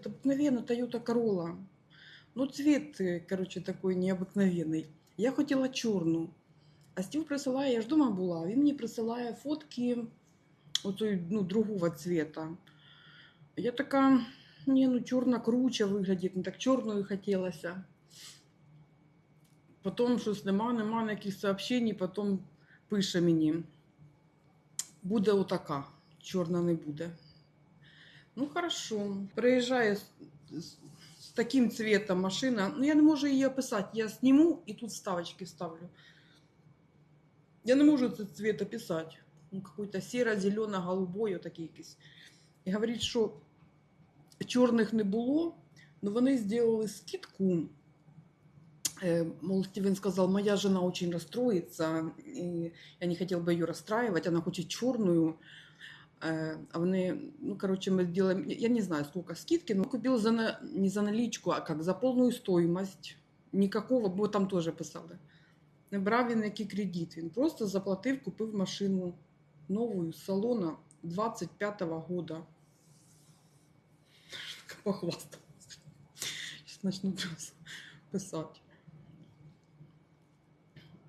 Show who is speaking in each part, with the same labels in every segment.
Speaker 1: Это обыкновенно Toyota Corolla. Ну, цвет, е, короче, такой необыкновенный. Я хотіла чорну. А Стів присилає, я ж дома була, він мені присилає фотки отой, ну, другого цвета. Я така, ні, ну чорна круче виглядить, не так чорною хотілося. Потім щось нема, нема ніяких сообщень, потім пише мені. Буде отака, чорна не буде. Ну, хорошо. Приїжджає з, з, з таким цветом машина. Ну, я не можу її описати. Я зніму і тут ставочки ставлю. Я не можу цей цвет описати. Ну, какой-то сіро, зелено, голубой, отакий якийсь. І говорить, що чорних не було, але вони зробили скидку. Э, Мол, Стивен сказал, моя жена очень расстроится, и я не хотел бы ее расстраивать, она хочет черную. Э, А вони, ну, короче, мы сделаем, я не знаю, сколько скидки, но купил за, на- не за наличку, а как, за полную стоимость. Никакого, бо там тоже писали. Не брав він який кредит, він просто заплатив, купив машину новую з салона 25-го года. Похвасталась. Сейчас начну просто писать.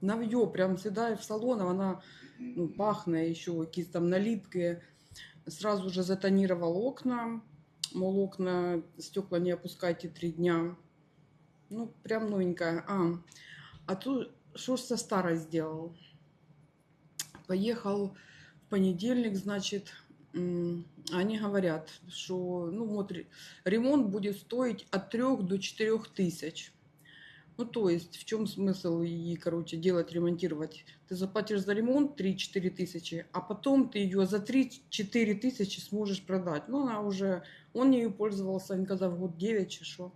Speaker 1: Нав'є прям сідає в салон, а вона ну, пахне, ще якісь там наліпки. Сразу же затонировал окна. Мол, окна, стекла не опускайте три дня. Ну, прям новенькая. А, а тут что ж со старой сделал? Поехал в понедельник, значит, они говорят, что ну, вот, ре- ремонт будет стоить от 3 до 4 тысяч. Ну, то есть, в чем смысл ее, короче, делать, ремонтировать? Ты заплатишь за ремонт 3-4 тысячи, а потом ты ее за 3-4 тысячи сможешь продать. Ну, она уже, он ею пользовался, он казав, год 9 чи что.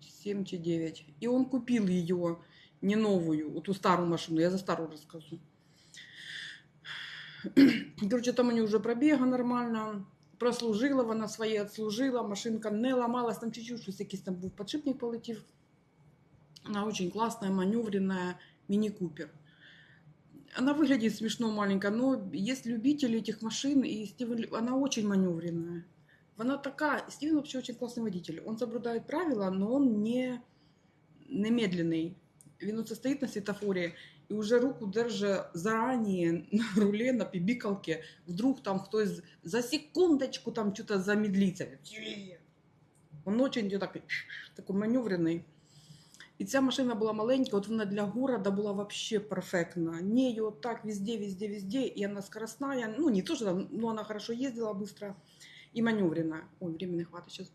Speaker 1: 7 чи 9. И он купил ее, не новую, вот ту старую машину, я за старую расскажу. Короче, там у нее уже пробега нормально, прослужила, вона своє отслужила, машинка не ламалась, там чуть-чуть щось якийсь там був подшипник полетів. Она очень классная, маневренная, мини-купер. Она выглядит смешно маленькая, но есть любители этих машин, и Стивен, она очень маневренная. Она такая, Стивен вообще очень классный водитель. Он соблюдает правила, но он не, не медленный. Він оце стоїть на світофорі і вже руку держить зарані на руле, на пібікалки. Вдруг там хтось за секундочку там что-то замедлиться. Он очень такий, такий маневрений. І ця машина була маленька, от вона для города була вообще перфектна. Не ее вот так везде, везде, везде, и она скоростная, ну не то, что там, но она хорошо ездила быстро и маневренная. Ой, времени хватит сейчас.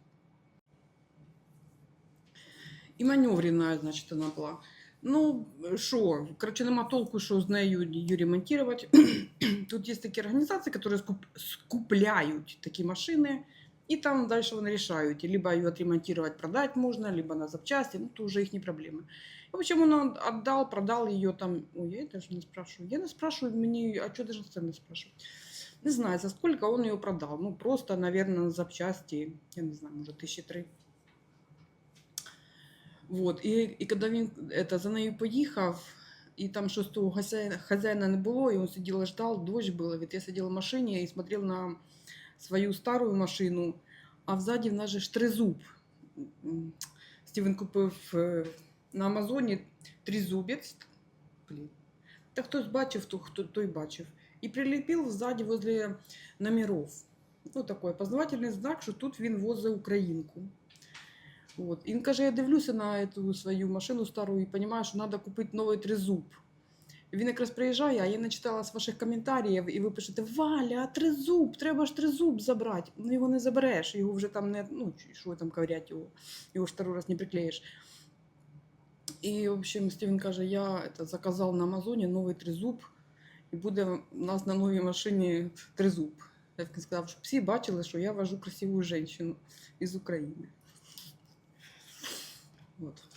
Speaker 1: І маневренная, значить, вона була. Ну, що, коротше, нема толку, що з нею її. Тут є такі організації, які скуп, скупляють такі машини, і там далі вони рішають. Либо її отремонтувати, продати можна, либо на запчасти, ну, то вже їхні проблеми. В общем, он отдал, продал ее там. Ой, я даже не спрашиваю. Я не спрашиваю, мне, а что даже цены спрашивать? Не знаю, за сколько он ее продал. Ну, просто, наверное, на запчасти, я не знаю, может, тысячи три. Вот. І, і коли він это, за нею поїхав, і там щось того хазяїна, хазяїна не було, і він сидів і ждав, дощ було. Від я сиділа в машині і смотрел на свою старую машину, а взаді в нас же ж тризуб. Стівен купив е, на Амазоні тризубець. Та хтось бачив, то, хто, той бачив. І приліпив ззаді возле номеров. Ну, такий опознавательний знак, що тут він возить українку. От. І він каже, я дивлюся на цю свою машину стару і розумію, що треба купити новий тризуб. Він якраз приїжджає, а я не читала з ваших коментарів, і ви пишете: Валя, тризуб, треба ж тризуб забрати. Ну його не забереш, його вже там не, ну, що там ковырять його, його ж раз не приклеїш. І, в общем, Стівен каже, я заказав на Амазоні новий тризуб, і буде у нас на новій машині тризуб. Я так сказав, щоб всі бачили, що я вожу красиву жінку із України. Вот.